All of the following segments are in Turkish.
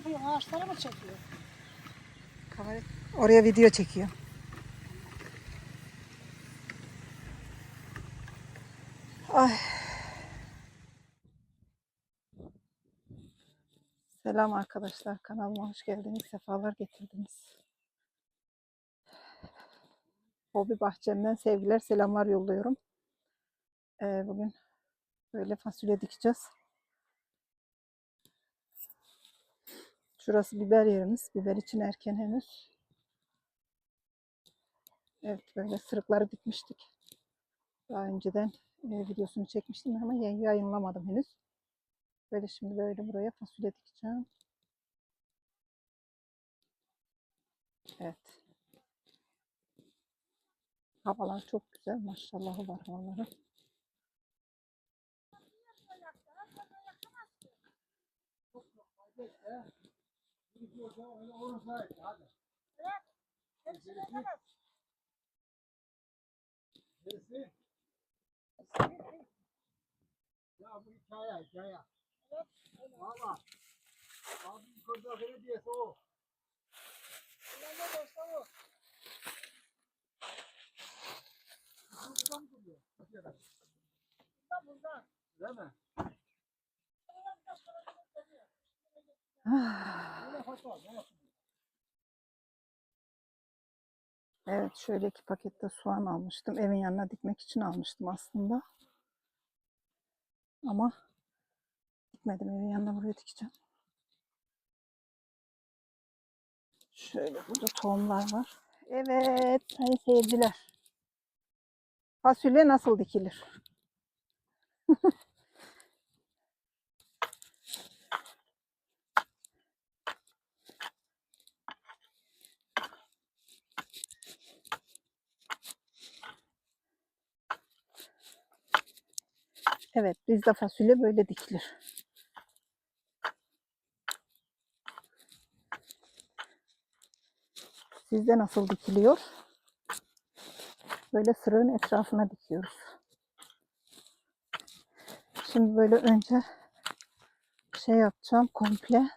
Yapıyor? Ağaçları mı çekiyor? Kamera oraya video çekiyor. Ay. Selam arkadaşlar. Kanalıma hoş geldiniz. Sefalar getirdiniz. Hobi bahçemden sevgiler, selamlar yolluyorum. Ee, bugün böyle fasulye dikeceğiz. Şurası biber yerimiz. Biber için erken henüz. Evet böyle sırıkları dikmiştik. Daha önceden e, videosunu çekmiştim ama yay- yayınlamadım henüz. Böyle şimdi böyle buraya fasulye dikeceğim. Evet. Havalar çok güzel. Maşallah var havaları. Ya bu hikaye hikaye. Valla. Abi yukarıda belediyesi o. Ulan ne olsa o. Buradan duruyor. Türkiye'den. Buradan buradan. Değil mi? Ah, Öyle foto. Ne yapayım? Evet şöyle iki pakette soğan almıştım. Evin yanına dikmek için almıştım aslında. Ama dikmedim. Evin yanına buraya dikeceğim. Şöyle burada tohumlar var. Evet sayın seyirciler. Fasulye nasıl dikilir? Evet bizde fasulye böyle dikilir. Sizde nasıl dikiliyor? Böyle sırığın etrafına dikiyoruz. Şimdi böyle önce şey yapacağım komple.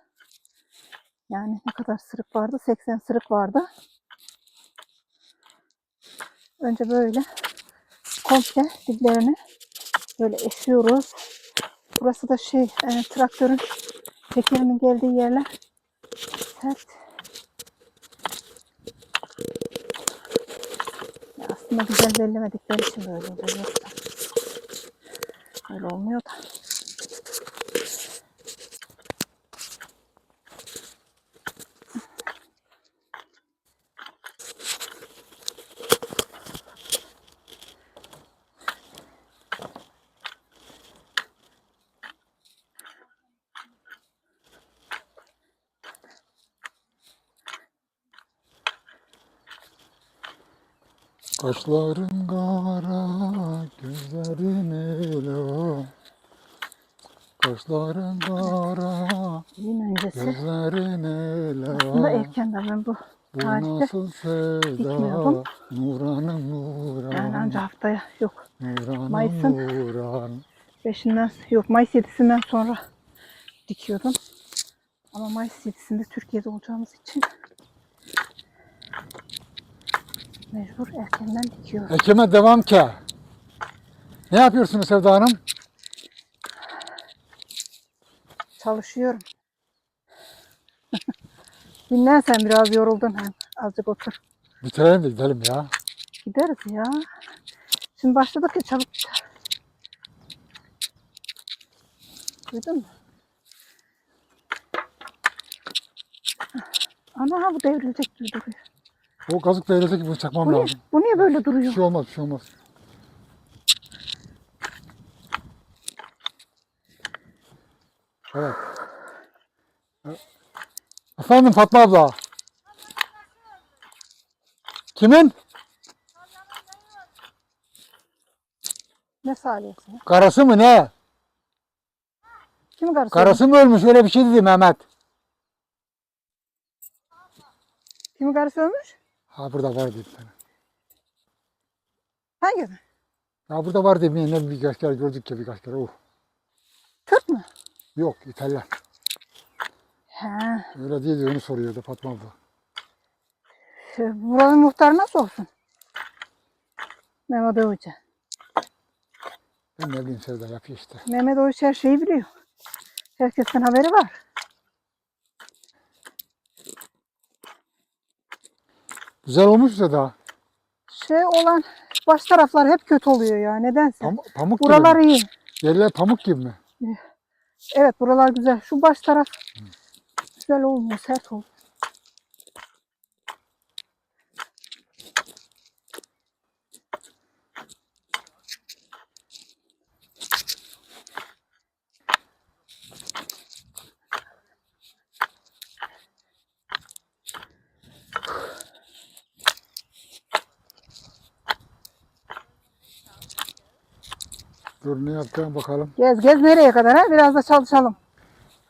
Yani ne kadar sırık vardı? 80 sırık vardı. Önce böyle komple diplerini böyle eşiyoruz. Burası da şey e, traktörün tekerinin geldiği yerler sert. Ya aslında güzel bellemedikleri için böyle oluyor. Öyle olmuyor da. Kaşların kara, gözlerin elo. Kaşların kara, Yine öncesi. gözlerin Aslında elo. erkenden ben bu Bu tarihte nasıl sevda, dikmiyordum. Nuran'ım Nuran. yani ancak haftaya yok. Nuran'ım Mayıs'ın Nuran. 5'inden yok Mayıs 7'sinden sonra dikiyordum. Ama Mayıs 7'sinde Türkiye'de olacağımız için mecbur erkenden dikiyorum. Ekime devam ki. Ne yapıyorsunuz Sevda Hanım? Çalışıyorum. Dinlen sen biraz yoruldun hem. Azıcık otur. Bitirelim de gidelim ya. Gideriz ya. Şimdi başladık ya çabuk biter. Duydun mu? Ana bu devrilecek gibi duruyor. O kazık değerse ki bunu çakmam Bu niye, lazım. bu niye böyle Bir duruyor? şey olmaz, bir şey olmaz. Evet. Efendim Fatma abla. Kimin? Ne saliyesi ya? Karısı mı ne? Kimin karısı? Karısı mı ölmüş öyle bir şey dedi Mehmet. Kimin karısı ölmüş? Ha burada var dedi sana. Hangi? Ya burada var ne birkaç kere gördük ya birkaç kere. Oh. Türk mü? Yok İtalyan. He. Öyle değil de onu soruyordu Fatma abla. Buranın muhtarı nasıl olsun? Mehmet Hoca. Ben ne bileyim Sevda yapıyor işte. Mehmet Hoca her şeyi biliyor. Herkesten haberi var. Güzel olmuş mu Sevda? Şey olan baş taraflar hep kötü oluyor ya nedense. Pam- pamuk gibi Buralar mi? iyi. Yerler pamuk gibi mi? Evet buralar güzel. Şu baş taraf güzel olmuyor, sert oldu. Dur ne yapacağım bakalım. Gez gez nereye kadar ha? Biraz da çalışalım.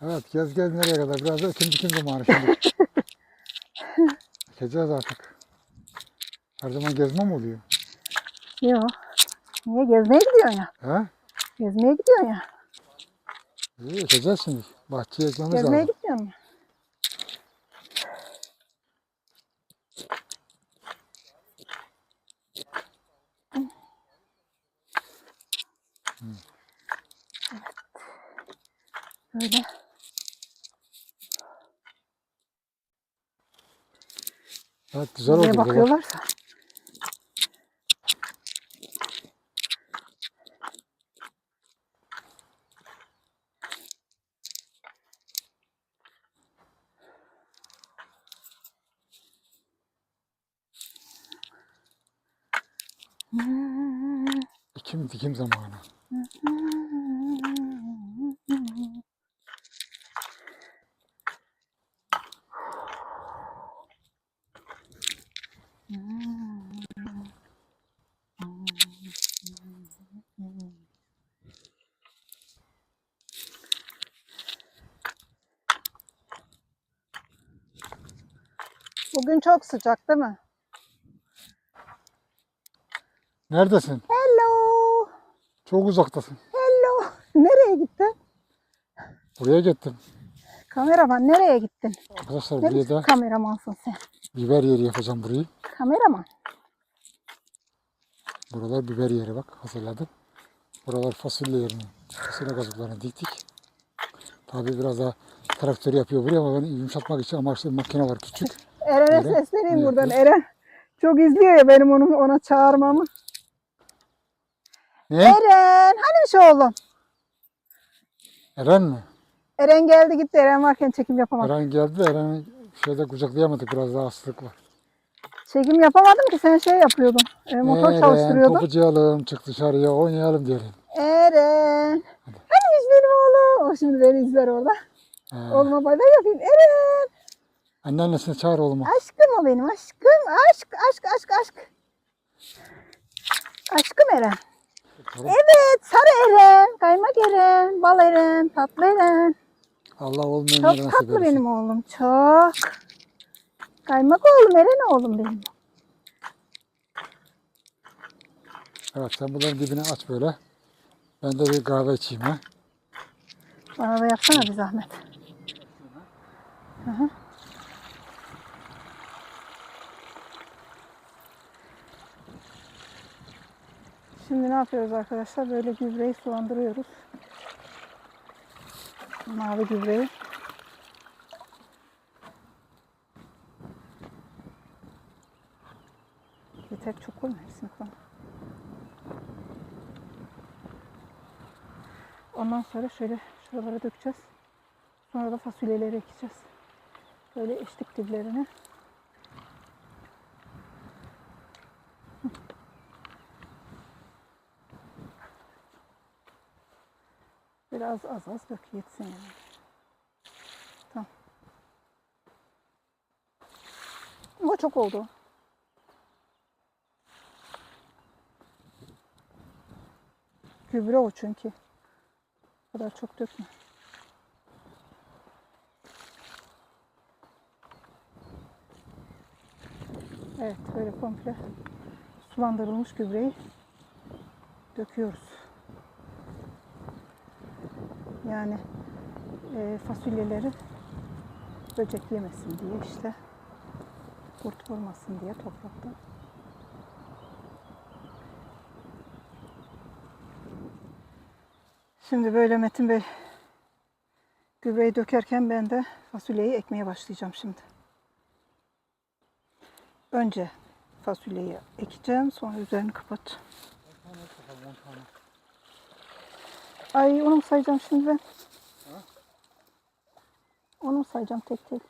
Evet gez gez nereye kadar? Biraz da ikinci kim zamanı şimdi. Gezeceğiz artık. Her zaman gezmem oluyor. Yok. Niye gezmeye gidiyorsun ya? He? Gezmeye gidiyorsun ya. İyi gezeceğiz şimdi. Bahçeye ekmemiz Gezmeye lazım. gitmiyor Evet. Böyle. Evet güzel Nereye oldu. Bak. bakıyorlarsa. Ekim dikim zamanı. Bugün çok sıcak değil mi? Neredesin? Hello. Çok uzaktasın. Hello. Nereye gittin? Buraya gittim. Kameraman nereye gittin? Arkadaşlar buraya da kameramansın sen? biber yeri yapacağım burayı. Kameraman. Buralar biber yeri bak hazırladım. Buralar fasulye yerini, fasulye kazıklarını diktik. Tabii biraz daha traktör yapıyor buraya ama ben yumuşatmak için amaçlı bir makine var küçük. Eren'e Öyle. sesleneyim Ne buradan. Eren çok izliyor ya benim onu ona çağırmamı. Ne? Eren hani şey oğlum? Eren mi? Eren geldi gitti. Eren varken çekim yapamadım. Eren geldi de Eren'i şeyde kucaklayamadık biraz daha hastalık var. Çekim yapamadım ki sen şey yapıyordun. e, motor Eren çalıştırıyordun. kopacayalım çık dışarıya oynayalım diyelim. Eren. Hanimiş benim oğlum. O şimdi beni izler orada. Ee, Oğluma bay bay yapayım. Eren. Anneannesini çağır oğluma. Aşkım o benim aşkım. Aşk aşk aşk aşk. Aşkım Eren. Evet sarı Eren. Kaymak Eren. Bal Eren. Tatlı Eren. Allah olmayanlara Çok tatlı eylesin. benim oğlum. Çok. Kaymak oğlum. Eren oğlum benim. Evet sen bunların dibini aç böyle. Ben de bir kahve içeyim ha. Bana da yapsana bir zahmet. Hı hı. Şimdi ne yapıyoruz arkadaşlar? Böyle gübreyi sulandırıyoruz. Mavi gübreyi. Yeter çok koyma hepsini koy. Ondan sonra şöyle şuralara dökeceğiz. Sonra da fasulyeleri ekeceğiz. Böyle eşlik diblerine. Biraz az az dök yetsin yani. Tamam. Ama çok oldu. Gübre o çünkü. O kadar çok dökme. Evet böyle komple sulandırılmış gübreyi döküyoruz. Yani e, fasulyeleri böcek yemesin diye işte kurt vurmasın diye toprakta. Şimdi böyle Metin Bey gübreyi dökerken ben de fasulyeyi ekmeye başlayacağım şimdi. Önce fasulyeyi ekeceğim sonra üzerini kapat. Ay onu mu sayacağım şimdi ben? Onu mu sayacağım tek tek?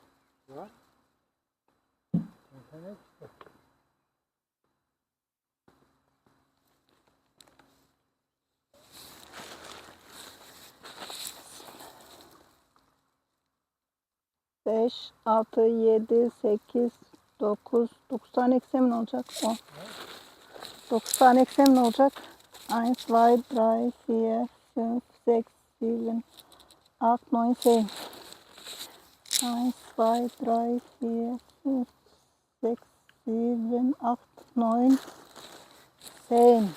Beş, altı, yedi, sekiz, dokuz, dokuz tane eksem ne olacak? On. Dokuz tane eksem ne olacak? Eins, zwei, drei, vier, 5, 6, 7, 8, 9, 10. 1, 2, 3, 4, 5, 6, 7, 8, 9, 10. 1, 2,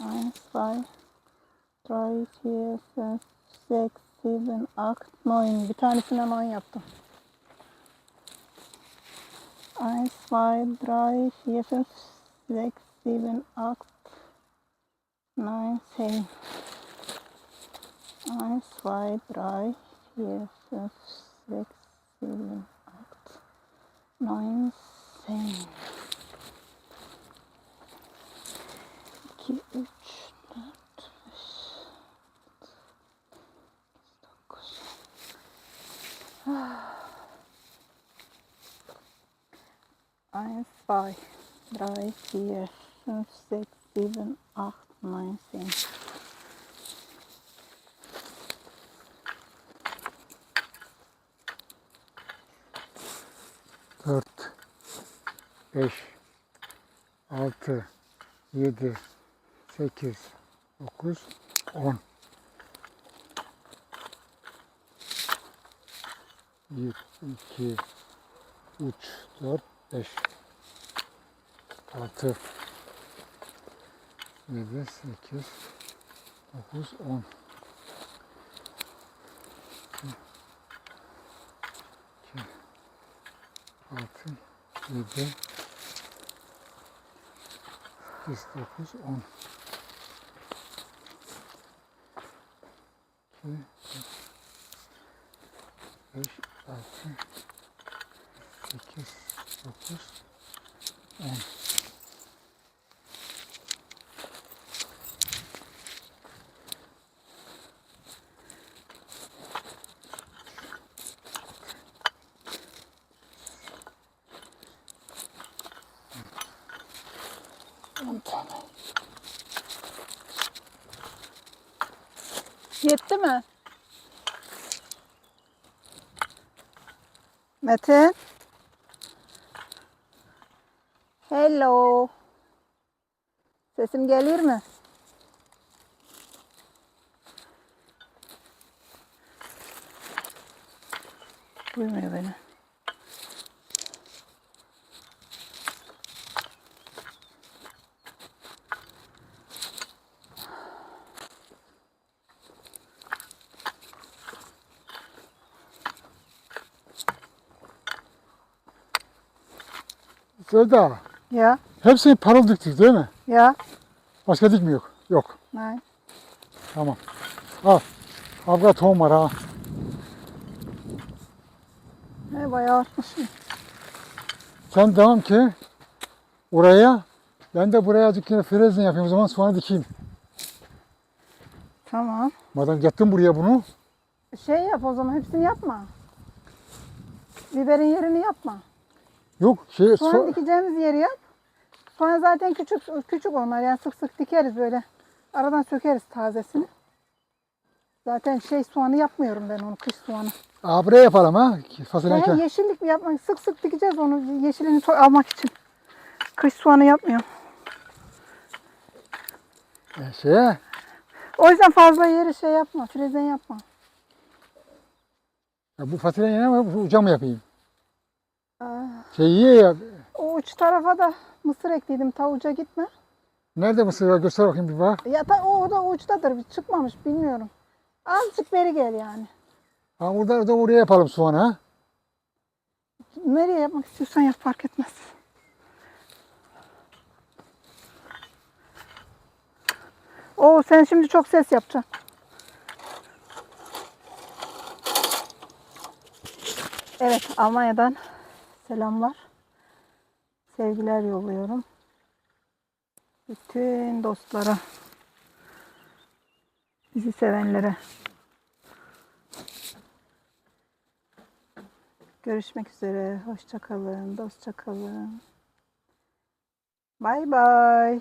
3, 4, 5, 6, 7, 8, 9. Bir tanesine 9 yaptım. 1, 2, 3, 4, 5, 6, 7, 8, 7, 8, 19, 1, 2, 3, 4, 5, 6, 7, 8, 19. 2, 3, 4, 5, 1, 2, 3, 4, 5, 6, 7, 8, Mine thing. Dört, beş, altı, yedi, sekiz, dokuz, on. Bir, iki, üç, dört, beş, altı yedi, sekiz, dokuz, on. İki, altı, yedi, sekiz, dokuz, on. İki, beş, altı, sekiz, dokuz, on. Yetti mi? Metin. Hello. Sesim gelir mi? Duymuyor beni. Sevda, Ya, hepsini parıl diktik değil mi? ya. Başka dik mi yok? Yok. Nein. Tamam. Al. Avga tohum var ha. Ne bayağı artmışım. Sen devam ki oraya ben de buraya azıcık yine frezle yapayım o zaman sonra dikeyim. Tamam. Madem yattım buraya bunu. Şey yap o zaman hepsini yapma. Biberin yerini yapma. Yok şey Soğan so- dikeceğimiz yeri yap. Soğan zaten küçük küçük onlar yani sık sık dikeriz böyle. Aradan sökeriz tazesini. Zaten şey soğanı yapmıyorum ben onu kış soğanı. Aa, buraya yapalım ha. Fasulye Yani yeşillik bir yapmak sık sık dikeceğiz onu yeşilini almak için. Kış soğanı yapmıyorum. E, şeye O yüzden fazla yeri şey yapma, frezen yapma. ya bu fasulye yine mi? Bu uca mı yapayım? Aa, Şey iyi ya. o uç tarafa da mısır ekliydim. Tavuca gitme. Nerede mısır var? Göster bakayım bir bak. Ya da o, da uçtadır. Çıkmamış bilmiyorum. Azıcık beri gel yani. Ha burada da oraya yapalım soğanı ha. Nereye yapmak istiyorsan yap fark etmez. Oo sen şimdi çok ses yapacaksın. Evet Almanya'dan selamlar. Sevgiler yolluyorum. Bütün dostlara. Bizi sevenlere. Görüşmek üzere. Hoşça kalın. Dostça kalın. Bay bay.